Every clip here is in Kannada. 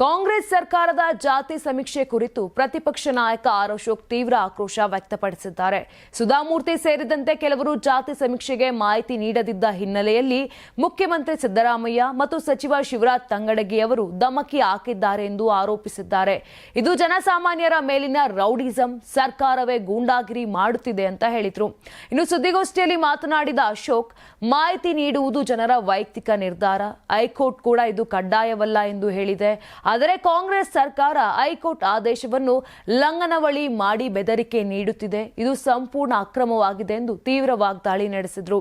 ಕಾಂಗ್ರೆಸ್ ಸರ್ಕಾರದ ಜಾತಿ ಸಮೀಕ್ಷೆ ಕುರಿತು ಪ್ರತಿಪಕ್ಷ ನಾಯಕ ಆರ್ ಅಶೋಕ್ ತೀವ್ರ ಆಕ್ರೋಶ ವ್ಯಕ್ತಪಡಿಸಿದ್ದಾರೆ. ಸುಧಾಮೂರ್ತಿ ಸೇರಿದಂತೆ ಕೆಲವರು ಜಾತಿ ಸಮೀಕ್ಷೆಗೆ ಮಾಹಿತಿ ನೀಡದಿದ್ದ ಹಿನ್ನೆಲೆಯಲ್ಲಿ ಮುಖ್ಯಮಂತ್ರಿ ಸಿದ್ದರಾಮಯ್ಯ ಮತ್ತು ಸಚಿವ ಶಿವರಾಜ್ ತಂಗಡಗಿ ಅವರು ಧಮಕಿ ಹಾಕಿದ್ದಾರೆ ಎಂದು ಆರೋಪಿಸಿದ್ದಾರೆ. ಇದು ಜನಸಾಮಾನ್ಯರ ಮೇಲಿನ ರೌಡಿಸಂ, ಸರ್ಕಾರವೇ ಗೂಂಡಾಗಿರಿ ಮಾಡುತ್ತಿದೆ ಅಂತ ಹೇಳಿದ್ರು. ಇನ್ನು ಸುದ್ದಿಗೋಷ್ಠಿಯಲ್ಲಿ ಮಾತನಾಡಿದ ಅಶೋಕ್, ಮಾಹಿತಿ ನೀಡುವುದು ಜನರ ವೈಯಕ್ತಿಕ ನಿರ್ಧಾರ. ಹೈಕೋರ್ಟ್ ಕೂಡ ಇದು ಕಡ್ಡಾಯವಲ್ಲ ಎಂದು ಹೇಳಿದೆ. ಆದರೆ ಕಾಂಗ್ರೆಸ್ ಸರ್ಕಾರ ಹೈಕೋರ್ಟ್ ಆದೇಶವನ್ನು ಲಂಘನವಳಿ ಮಾಡಿ ಬೆದರಿಕೆ ನೀಡುತ್ತಿದೆ. ಇದು ಸಂಪೂರ್ಣ ಅಕ್ರಮವಾಗಿದೆ ಎಂದು ತೀವ್ರ ವಾಗ್ದಾಳಿ ನಡೆಸಿದರು.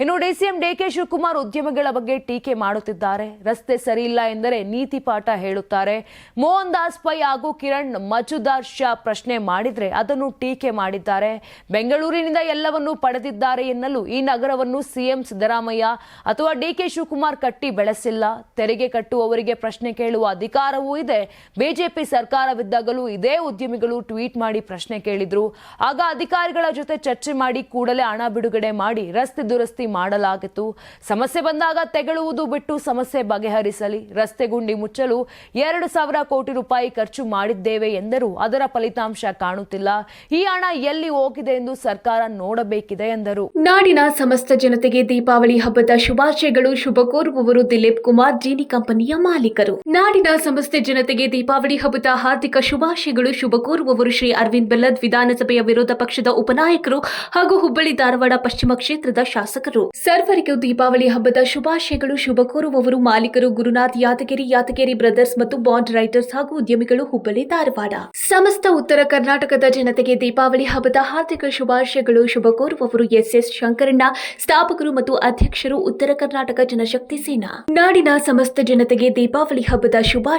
ಇನ್ನು ಡಿಸಿಎಂ ಡಿಕೆ ಶಿವಕುಮಾರ್ ಉದ್ಯಮಿಗಳ ಬಗ್ಗೆ ಟೀಕೆ ಮಾಡುತ್ತಿದ್ದಾರೆ. ರಸ್ತೆ ಸರಿಯಿಲ್ಲ ಎಂದರೆ ನೀತಿ ಪಾಠ ಹೇಳುತ್ತಾರೆ. ಮೋಹನ್ ದಾಸ್ ಪೈ ಹಾಗೂ ಕಿರಣ್ ಮಜುದಾರ್ ಶಾ ಪ್ರಶ್ನೆ ಮಾಡಿದ್ರೆ ಅದನ್ನು ಟೀಕೆ ಮಾಡಿದ್ದಾರೆ. ಬೆಂಗಳೂರಿನಿಂದ ಎಲ್ಲವನ್ನೂ ಪಡೆದಿದ್ದಾರೆ ಎನ್ನಲು ಈ ನಗರವನ್ನು ಸಿಎಂ ಸಿದ್ದರಾಮಯ್ಯ ಅಥವಾ ಡಿಕೆ ಶಿವಕುಮಾರ್ ಕಟ್ಟಿ ಬೆಳೆಸಿಲ್ಲ. ತೆರಿಗೆ ಕಟ್ಟುವವರಿಗೆ ಪ್ರಶ್ನೆ ಕೇಳುವ ಅಧಿಕಾರವೂ ಇದೆ. ಬಿಜೆಪಿ ಸರ್ಕಾರವಿದ್ದಾಗಲೂ ಇದೇ ಉದ್ಯಮಿಗಳು ಟ್ವೀಟ್ ಮಾಡಿ ಪ್ರಶ್ನೆ ಕೇಳಿದ್ರು. ಆಗ ಅಧಿಕಾರಿಗಳ ಜೊತೆ ಚರ್ಚೆ ಮಾಡಿ ಕೂಡಲೇ ಹಣ ಬಿಡುಗಡೆ ಮಾಡಿ ರಸ್ತೆ ದುರಸ್ತಿ ಮಾಡಲಾಗಿತ್ತು. ಸಮಸ್ಯೆ ಬಂದಾಗ ತೆಗಳುವುದು ಬಿಟ್ಟು ಸಮಸ್ಯೆ ಬಗೆಹರಿಸಲಿ. ರಸ್ತೆ ಗುಂಡಿ ಮುಚ್ಚಲು ಎರಡು ಸಾವಿರ ಕೋಟಿ ರೂಪಾಯಿ ಖರ್ಚು ಮಾಡಿದ್ದೇವೆ ಎಂದರು ಅದರ ಫಲಿತಾಂಶ ಕಾಣುತ್ತಿಲ್ಲ. ಈ ಹಣ ಎಲ್ಲಿ ಹೋಗಿದೆ ಎಂದು ಸರ್ಕಾರ ನೋಡಬೇಕಿದೆ ಎಂದರು. ನಾಡಿನ ಸಮಸ್ತ ಜನತೆಗೆ ದೀಪಾವಳಿ ಹಬ್ಬದ ಶುಭಾಶಯಗಳು. ಶುಭ ಕೋರುವವರು ದಿಲೀಪ್ ಕುಮಾರ್, ಜೀನಿ ಕಂಪನಿಯ ಮಾಲೀಕರು. ನಾಡಿನ ಸಮಸ್ತ ಜನತೆಗೆ. ದೀಪಾವಳಿ ಹಬ್ಬದ ಹಾರ್ದಿಕ ಶುಭಾಶಯಗಳು. ಶುಭ ಕೋರುವವರು ಶ್ರೀ ಅರವಿಂದ್ ಬೆಲ್ಲದ್ ವಿಧಾನಸಭೆಯ ವಿರೋಧ ಪಕ್ಷದ ಉಪನಾಯಕರು ಹಾಗೂ ಹುಬ್ಬಳ್ಳಿ ಧಾರವಾಡ ಪಶ್ಚಿಮ ಕ್ಷೇತ್ರದ ಶಾಸಕರು. ಸರ್ವರಿಗೂ ದೀಪಾವಳಿ ಹಬ್ಬದ ಶುಭಾಶಯಗಳು. ಶುಭ ಕೋರುವವರು ಮಾಲೀಕರು ಗುರುನಾಥ್ ಯಾದಗಿರಿ ಯಾದಗಿರಿ ಬ್ರದರ್ಸ್ ಮತ್ತು ಬಾಂಡ್ ರೈಟರ್ಸ್ ಹಾಗೂ ಉದ್ಯಮಿಗಳು ಹುಬ್ಬಳ್ಳಿ ಧಾರವಾಡ. ಸಮಸ್ತ ಉತ್ತರ ಕರ್ನಾಟಕದ ಜನತೆಗೆ ದೀಪಾವಳಿ ಹಬ್ಬದ ಹಾರ್ದಿಕ ಶುಭಾಶಯಗಳು. ಶುಭ ಕೋರುವವರು ಎಸ್ ಎಸ್ ಶಂಕರಣ್ಣ, ಸ್ಥಾಪಕರು ಮತ್ತು ಅಧ್ಯಕ್ಷರು ಉತ್ತರ ಕರ್ನಾಟಕ ಜನಶಕ್ತಿ ಸೇನಾ. ನಾಡಿನ ಸಮಸ್ತ ಜನತೆಗೆ ದೀಪಾವಳಿ ಹಬ್ಬದ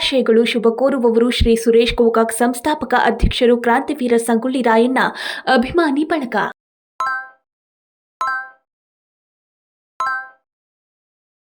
ಶುಭಾಶಯಗಳು ಶುಭ ಕೋರುವವರು ಶ್ರೀ ಸುರೇಶ್ ಗೋಕಾಕ್ ಸಂಸ್ಥಾಪಕ ಅಧ್ಯಕ್ಷರು ಕ್ರಾಂತಿವೀರ ಸಂಗೊಳ್ಳಿ ರಾಯಣ್ಣ. ಅಭಿಮಾನಿ ಬಳಗ.